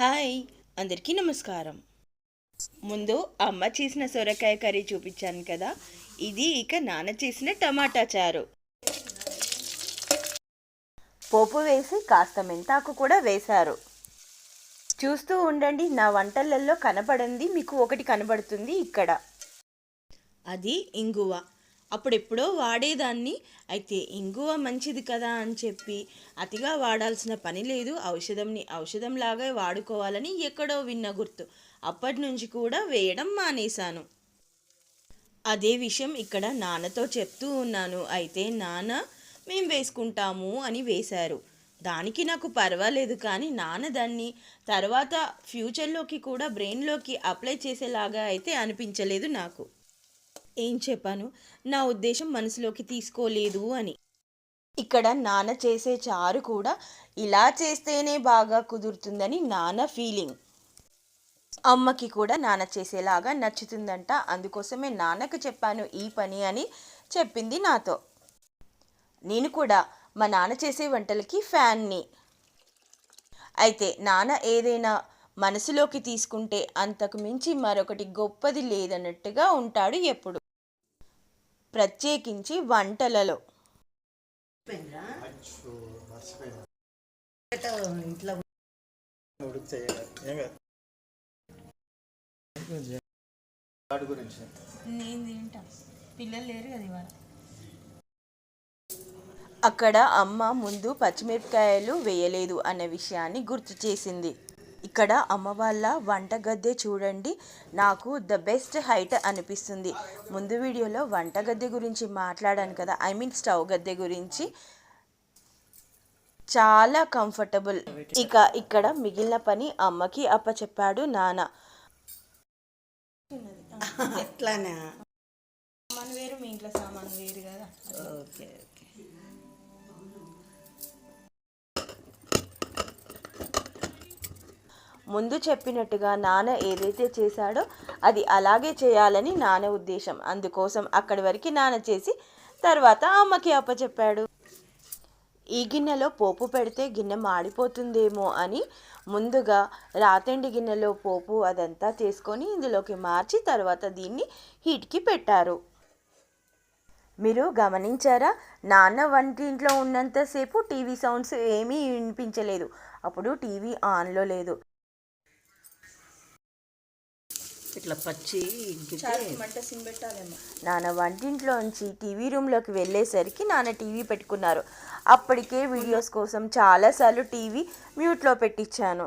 Hi అందరికీ నమస్కారం. ముందు అమ్మ చేసిన సొరకాయ కర్రీ చూపించాను కదా ఇది ఇక నాన్న చేసిన టమాటా చారు. పోపు వేసి కాస్త మెంతాకు కూడా వేశారు. చూస్తూ ఉండండి నా వంటలలో కనపడింది మీకు ఒకటి కనబడుతుంది ఇక్కడ. అది ఇంగువ. అప్పుడెప్పుడో వాడేదాన్ని. అయితే ఇంగువ మంచిది కదా అని చెప్పి అతిగా వాడాల్సిన పని లేదు. ఔషధంని ఔషధంలాగా వాడుకోవాలని ఎక్కడో విన్న గుర్తు. అప్పటి నుంచి కూడా వేయడం మానేశాను. అదే విషయం ఇక్కడ నాన్నతో చెప్తూ ఉన్నాను. అయితే నాన్న మేం వేసుకుంటాము అని వేశారు. దానికి నాకు పర్వాలేదు కానీ నాన్న దాన్ని తర్వాత ఫ్యూచర్లోకి కూడా బ్రెయిన్లోకి అప్లై చేసేలాగా అయితే అనిపించలేదు నాకు. ఏం చెప్పాను? నా ఉద్దేశం మనసులోకి తీసుకోలేదు అని. ఇక్కడ నాన్న చేసే చారు కూడా ఇలా చేస్తేనే బాగా కుదురుతుందని నాన్న ఫీలింగ్. అమ్మకి కూడా నాన్న చేసేలాగా నచ్చుతుందంట. అందుకోసమే నాన్నకు చెప్పాను ఈ పని అని చెప్పింది నాతో. నేను కూడా మా నాన్న చేసే వంటలకి ఫ్యాన్ని. అయితే నాన్న ఏదైనా మనసులోకి తీసుకుంటే అంతకు మించి మరొకటి గొప్పది లేదన్నట్టుగా ఉంటాడు ఎప్పుడు. ప్రత్యేకించి వంటలలో. పిల్లలు లేరు కదా ఇవాళ. అక్కడ అమ్మ ముందు పచ్చిమిరపకాయలు వేయలేదు అనే విషయాన్ని గుర్తు చేసింది. ఇక్కడ అమ్మ వాళ్ళ వంట గద్దె చూడండి. నాకు ద బెస్ట్ హైట్ అనిపిస్తుంది. ముందు వీడియోలో వంట గద్దె గురించి మాట్లాడాను కదా. ఐ మీన్ స్టవ్ గద్దె గురించి. చాలా కంఫర్టబుల్. ఇక ఇక్కడ మిగిలిన పని అమ్మకి అప్పచెప్పాడు నాన్న. అట్లానా? సామాన్ వేరు మీ ఇంట్లో సామాన్ వేరు కదా. ఓకే ముందు చెప్పినట్టుగా నాన్న ఏదైతే చేశాడో అది అలాగే చేయాలని నాన్న ఉద్దేశం. అందుకోసం అక్కడి వరకు నాన్న చేసి తర్వాత అమ్మకి అప్పచెప్పాడు. ఈ గిన్నెలో పోపు పెడితే గిన్నె మాడిపోతుందేమో అని ముందుగా రాతండి గిన్నెలో పోపు అదంతా చేసుకొని ఇందులోకి మార్చి తర్వాత దీన్ని హీట్కి పెట్టారు. మీరు గమనించారా? నాన్న వంటింట్లో ఉన్నంతసేపు టీవీ సౌండ్స్ ఏమీ వినిపించలేదు. అప్పుడు టీవీ ఆన్లో లేదు. ఇట్లా పచ్చి ఇంకితే నాన్న వంటింట్లోంచి టీవీ రూమ్లోకి వెళ్ళేసరికి నాన్న టీవీ పెట్టుకున్నారు. అప్పటికే వీడియోస్ కోసం చాలాసార్లు టీవీ మ్యూట్లో పెట్టించాను.